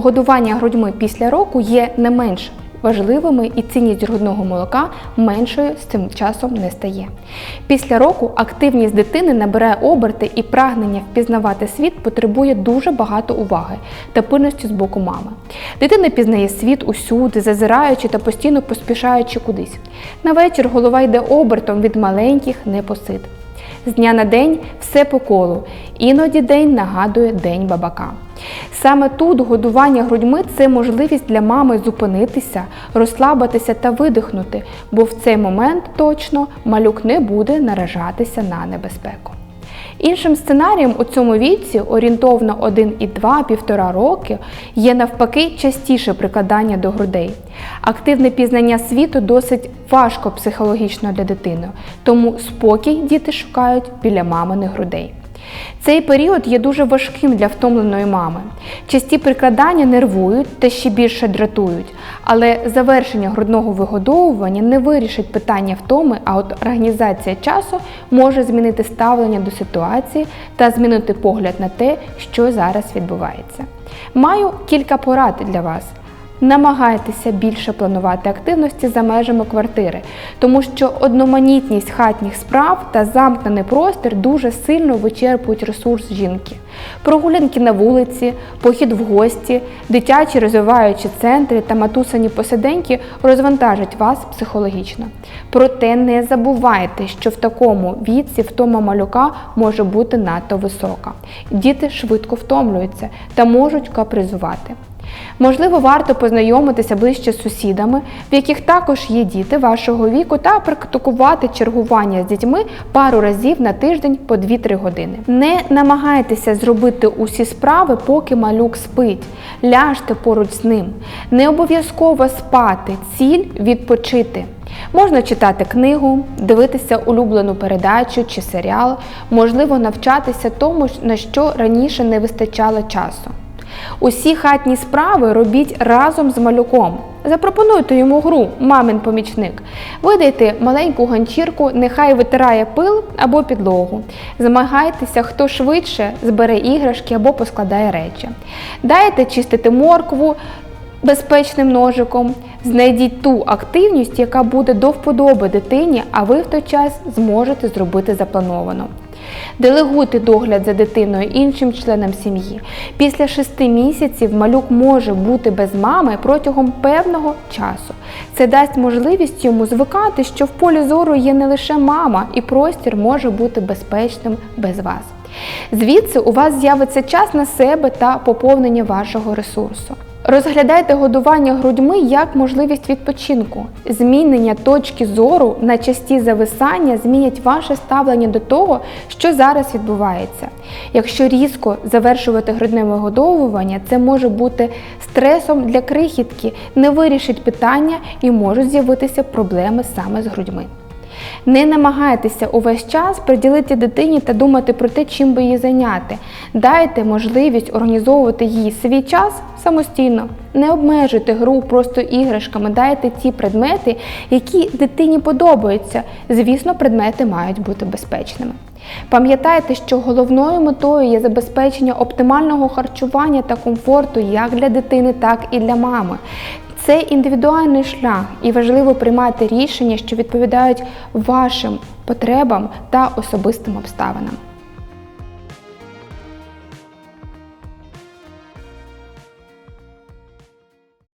годування грудьми після року є не менш важливими і цінність грудного молока меншою з цим часом не стає. Після року активність дитини набирає оберти і прагнення впізнавати світ потребує дуже багато уваги та пильності з боку мами. Дитина пізнає світ усюди, зазираючи та постійно поспішаючи кудись. На вечір голова йде обертом від маленьких непосид. З дня на день все по колу, іноді день нагадує день бабака. Саме тут годування грудьми це можливість для мами зупинитися, розслабитися та видихнути, бо в цей момент точно малюк не буде наражатися на небезпеку. Іншим сценарієм у цьому віці, орієнтовно 1,2-1,5 роки, є навпаки частіше прикладання до грудей. Активне пізнання світу досить важко психологічно для дитини, тому спокій діти шукають біля маминих грудей. Цей період є дуже важким для втомленої мами. Часті прикладання нервують та ще більше дратують, але завершення грудного вигодовування не вирішить питання втоми, а от організація часу може змінити ставлення до ситуації та змінити погляд на те, що зараз відбувається. Маю кілька порад для вас. Намагайтеся більше планувати активності за межами квартири, тому що одноманітність хатніх справ та замкнений простір дуже сильно вичерпують ресурс жінки. Прогулянки на вулиці, похід в гості, дитячі розвиваючі центри та матусані посиденьки розвантажать вас психологічно. Проте не забувайте, що в такому віці втома малюка може бути надто висока. Діти швидко втомлюються та можуть капризувати. Можливо, варто познайомитися ближче з сусідами, в яких також є діти вашого віку, та практикувати чергування з дітьми пару разів на тиждень по 2-3 години. Не намагайтеся зробити усі справи, поки малюк спить. Ляжте поруч з ним. Не обов'язково спати, ціль відпочити. Можна читати книгу, дивитися улюблену передачу чи серіал, можливо, навчатися тому, на що раніше не вистачало часу. Усі хатні справи робіть разом з малюком. Запропонуйте йому гру Мамин помічник. Видайте маленьку ганчірку, нехай витирає пил або підлогу. Змагайтеся, хто швидше збере іграшки або поскладає речі. Дайте чистити моркву безпечним ножиком. Знайдіть ту активність, яка буде до вподоби дитині, а ви в той час зможете зробити заплановано. Делегуйте догляд за дитиною іншим членам сім'ї. Після шести місяців малюк може бути без мами протягом певного часу. Це дасть можливість йому звикати, що в полі зору є не лише мама, і простір може бути безпечним без вас. Звідси у вас з'явиться час на себе та поповнення вашого ресурсу. Розглядайте годування грудьми як можливість відпочинку. Змінення точки зору на часті зависання змінять ваше ставлення до того, що зараз відбувається. Якщо різко завершувати грудне вигодовування, це може бути стресом для крихітки, не вирішить питання і можуть з'явитися проблеми саме з грудьми. Не намагайтеся увесь час приділити дитині та думати про те, чим би її зайняти. Дайте можливість організовувати їй свій час самостійно. Не обмежуйте гру просто іграшками, дайте ті предмети, які дитині подобаються. Звісно, предмети мають бути безпечними. Пам'ятайте, що головною метою є забезпечення оптимального харчування та комфорту як для дитини, так і для мами. Це індивідуальний шлях, і важливо приймати рішення, що відповідають вашим потребам та особистим обставинам.